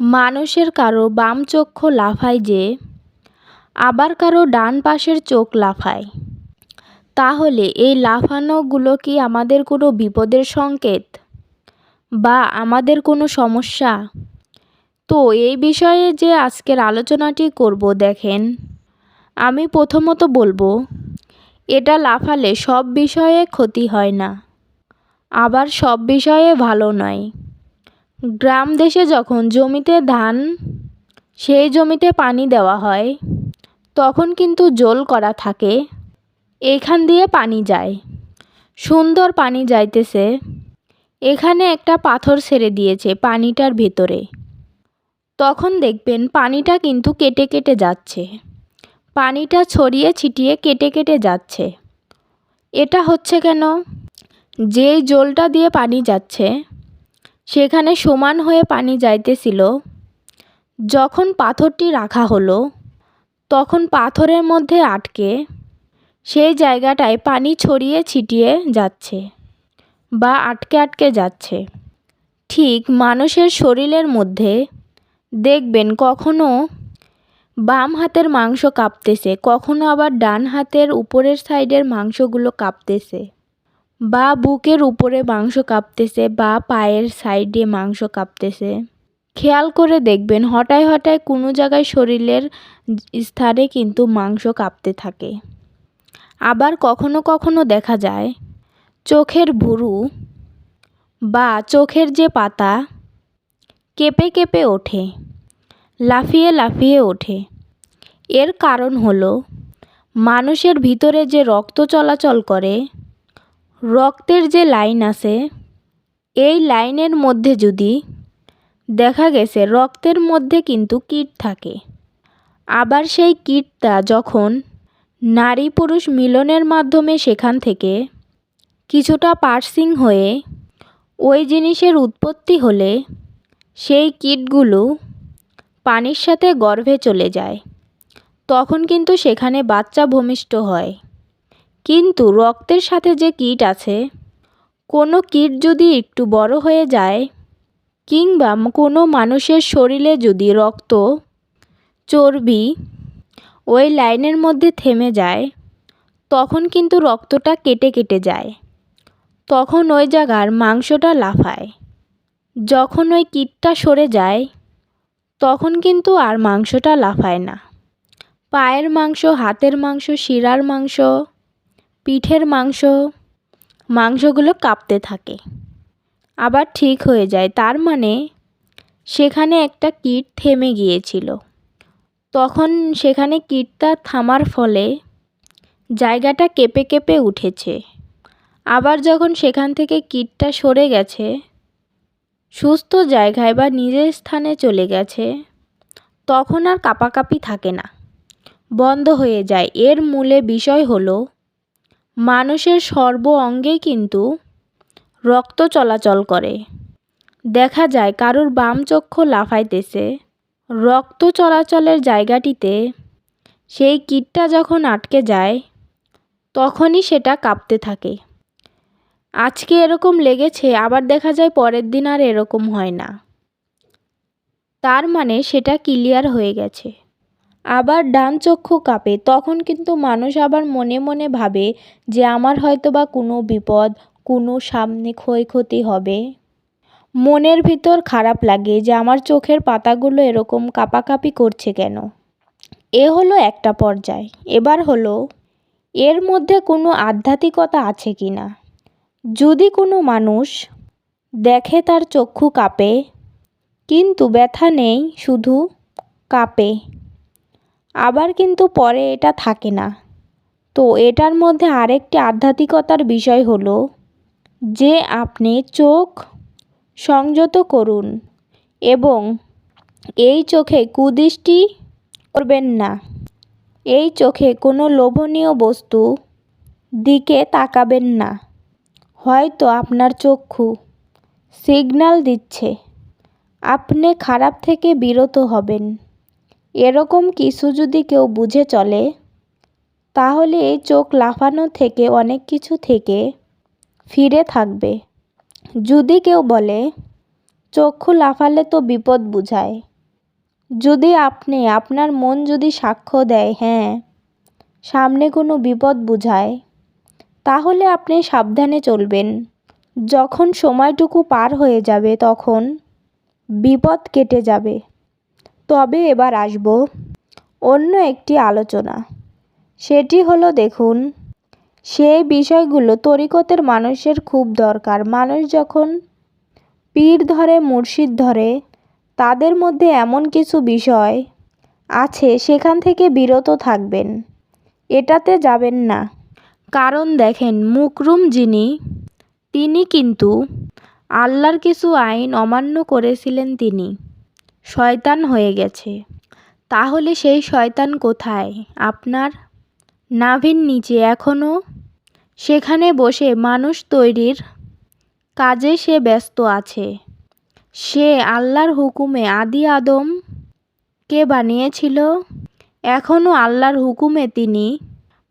মানুষের কারও বাম চক্ষু লাফায় যে, আবার কারও ডান পাশের চোখ লাফায়। তাহলে এই লাফানোগুলো কি আমাদের কোনো বিপদের সংকেত? বা আমাদের কোনো সমস্যা? তো এই বিষয়ে যে আজকের আলোচনাটি করব, দেখেন। আমি প্রথমত বলব, এটা লাফালে সব বিষয়ে ক্ষতি হয় না। আবার সব বিষয়ে ভালো নয়। গ্রাম দেশে যখন জমিতে ধান, সেই জমিতে পানি দেওয়া হয়, তখন কিন্তু জল করা থাকে। এখান দিয়ে পানি যায়। সুন্দর পানি যাইতেছে। এখানে একটা পাথর ছেড়ে দিয়েছে পানিটার ভেতরে। তখন দেখবেন পানিটা কিন্তু কেটে কেটে যাচ্ছে। পানিটা ছড়িয়ে ছিটিয়ে কেটে কেটে যাচ্ছে। এটা হচ্ছে কেন? যেই জলটা দিয়ে পানি যাচ্ছে সেখানে সমান হয়ে পানি যাইতেছিল। যখন পাথরটি রাখা হলো, তখন পাথরের মধ্যে আটকে সেই জায়গাটায় পানি ছড়িয়ে ছিটিয়ে যাচ্ছে বা আটকে আটকে যাচ্ছে। ঠিক মানুষের শরীরের মধ্যে দেখবেন কখনো বাম হাতের মাংস কাঁপতেছে, কখনো আবার ডান হাতের উপরের সাইডের মাংসগুলো কাঁপতেছে। বা বুকের উপরে মাংস কাঁপতেছে বা পায়ের সাইডে মাংস কাঁপতেছে। খেয়াল করে দেখবেন হঠাৎ হঠাৎ কোনো জায়গায় শরীরের স্থানে কিন্তু মাংস কাঁপতে থাকে। আবার কখনো কখনো দেখা যায়, চোখের ভুরু বা চোখের যে পাতা কেঁপে কেঁপে ওঠে, লাফিয়ে লাফিয়ে ওঠে। এর কারণ হলো, মানুষের ভিতরে যে রক্ত চলাচল করে রক্তের যে লাইন আছে, এই লাইনের মধ্যে যদি দেখা গেছে রক্তের মধ্যে কিন্তু কীট থাকে। আবার সেই কীটটা যখন নারী পুরুষ মিলনের মাধ্যমে সেখান থেকে কিছুটা পার্সিং হয়ে ওই জিনিসের উৎপত্তি হলে সেই কীটগুলো পানির সাথে গর্ভে চলে যায়, তখন কিন্তু সেখানে বাচ্চা ভূমিষ্ঠ হয়। কিন্তু রক্তের সাথে যে কীট আছে, কোনো কীট যদি একটু বড় হয়ে যায়, কিংবা কোনো মানুষের শরীরে যদি রক্ত, চর্বি ওই লাইনের মধ্যে থেমে যায়, তখন কিন্তু রক্তটা কেটে কেটে যায়। তখন ওই জায়গার মাংসটা লাফায়। যখন ওই কীটটা সরে যায়, তখন কিন্তু আর মাংসটা লাফায় না। পায়ের মাংস, হাতের মাংস, শিরার মাংস পিঠের মাংস, মাংসগুলো কাঁপতে থাকে। আবার ঠিক হয়ে যায়, তার মানে সেখানে একটা কীট থেমে গিয়েছিল। তখন সেখানে কীটটা থামার ফলে জায়গাটা কেঁপে কেঁপে উঠেছে। আবার যখন সেখান থেকে কীটটা সরে গেছে, সুস্থ জায়গায় বা নিজের স্থানে চলে গেছে, তখন আর কাঁপাকাঁপি থাকে না। বন্ধ হয়ে যায়। এর মূলে বিষয় হলো মানুষের সর্ব অঙ্গেই কিন্তু রক্ত চলাচল করে। দেখা যায় কারোর বাম চক্ষু লাফাইতেছে, রক্ত চলাচলের জায়গাটিতে সেই কীটটা যখন আটকে যায়, তখনই সেটা কাঁপতে থাকে। আজকে এরকম লেগেছে, আবার দেখা যায় পরের দিন আর এরকম হয় না। তার মানে সেটা ক্লিয়ার হয়ে গেছে। আবার ডান চক্ষু কাঁপে। তখন কিন্তু মানুষ আবার মনে মনে ভাবে যে আমার হয়তো বা কোনো বিপদ, কোনো সামনে ক্ষয়ক্ষতি হবে। মনের ভিতর খারাপ লাগে যে আমার চোখের পাতাগুলো এরকম কাঁপাকাঁপি করছে কেন? এ হলো একটা পর্যায়। এবার হলো, এর মধ্যে কোনো আধ্যাত্মিকতা আছে কি না? যদি কোনো মানুষ দেখে তার চক্ষু কাঁপে, কিন্তু ব্যথা নেই, শুধু কাঁপে আবার কিন্তু পরে এটা থাকে না। তো এটার মধ্যে আরেকটি আধ্যাত্মিকতার বিষয় হলো যে আপনি চোখ সংযত করুন এবং এই চোখে কুদৃষ্টি করবেন না। এই চোখে কোনো লোভনীয় বস্তু দিকে তাকাবেন না। হয়তো আপনার চক্ষু সিগন্যাল দিচ্ছে। আপনি খারাপ থেকে বিরত হবেন। এরকম কিছু যদি কেউ বুঝে চলে, তাহলে এই চোখ লাফানো থেকে, অনেক কিছু থেকে ফিরে থাকবে। যদি কেউ বলে, চক্ষু লাফালে তো বিপদ বুঝায়। যদি আপনি, আপনার মন যদি সাক্ষ্য দেয় হ্যাঁ সামনে কোনো বিপদ বুঝায়, তাহলে আপনি সাবধানে চলবেন। যখন সময়টুকু পার হয়ে যাবে, তখন বিপদ কেটে যাবে। তবে এবার আসব অন্য একটি আলোচনা। সেটি হলো, দেখুন, সেই বিষয়গুলো তরিকতের মানুষের খুব দরকার। মানুষ যখন পীর ধরে, মুর্শিদ ধরে, তাদের মধ্যে এমন কিছু বিষয় আছে, সেখান থেকে বিরত থাকবেন। এটাতে যাবেন না। কারণ, দেখেন, মুকরুম যিনি, তিনি কিন্তু আল্লাহর কিছু আইন অমান্য করেছিলেন তিনি। শয়তান হয়ে গেছে। তাহলে সেই শয়তান কোথায়? আপনার নাভির নিচে এখনও সেখানে বসে মানুষ তৈরির কাজে সে ব্যস্ত আছে। সে আল্লাহর হুকুমে আদি আদম কে বানিয়েছিল? এখনও আল্লাহর হুকুমে তিনি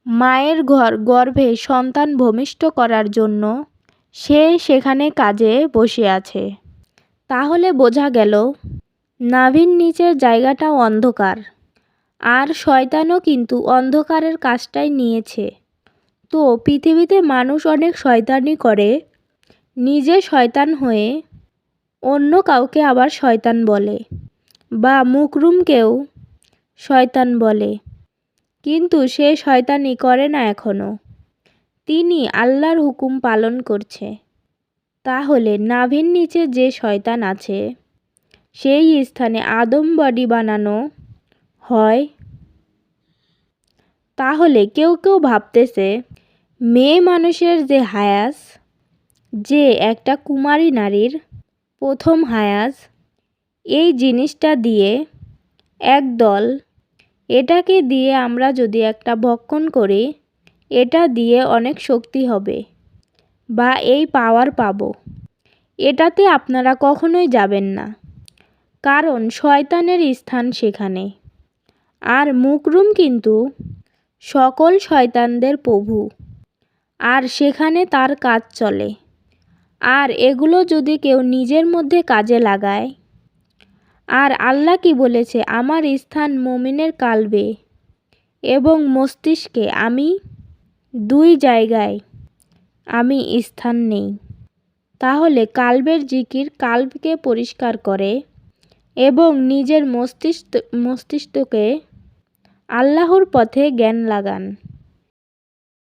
মায়ের ঘর, গর্ভে সন্তান ভূমিষ্ঠ করার জন্য সে সেখানে কাজে বসে আছে। তাহলে বোঝা গেল নাভির নিচের জায়গাটাও অন্ধকার। আর শয়তানও কিন্তু অন্ধকারের কাজটাই নিয়েছে। তো পৃথিবীতে মানুষ অনেক শয়তানি করে, নিজে শয়তান হয়ে অন্য কাউকে আবার শয়তান বলে বা মুকরুমকেও শয়তান বলে। কিন্তু সে শয়তানি করে না এখনও তিনি আল্লাহর হুকুম পালন করছে। তাহলে নাভির নিচে যে শয়তান আছে সেই স্থানে আদম বডি বানানো হয়। তাহলে কেউ কেউ ভাবতেছে, মেয়ে মানুষের যে হায়াস, যে একটা কুমারী নারীর প্রথম হায়াস, এই জিনিসটা দিয়ে একদল এটাকে দিয়ে আমরা যদি একটা ভক্ষণ করি, এটা দিয়ে অনেক শক্তি হবে বা এই পাওয়ার পাবো। এটাতে আপনারা কখনোই যাবেন না। কারণ শয়তানের স্থান সেখানে। আর মুকরুম কিন্তু সকল শয়তানদের প্রভু। আর সেখানে তার কাজ চলে। আর এগুলো যদি কেউ নিজের মধ্যে কাজে লাগায়। আর আল্লাহ কি বলেছে? আমার স্থান মমিনের কালবে এবং মস্তিষ্কে আমি দুই জায়গায় আমি স্থান নেই। তাহলে কালবের জিকির কাল্বকে পরিষ্কার করে এবং নিজের মস্তিষ্ক মস্তিষ্ককে আল্লাহর পথে জ্ঞান লাগান।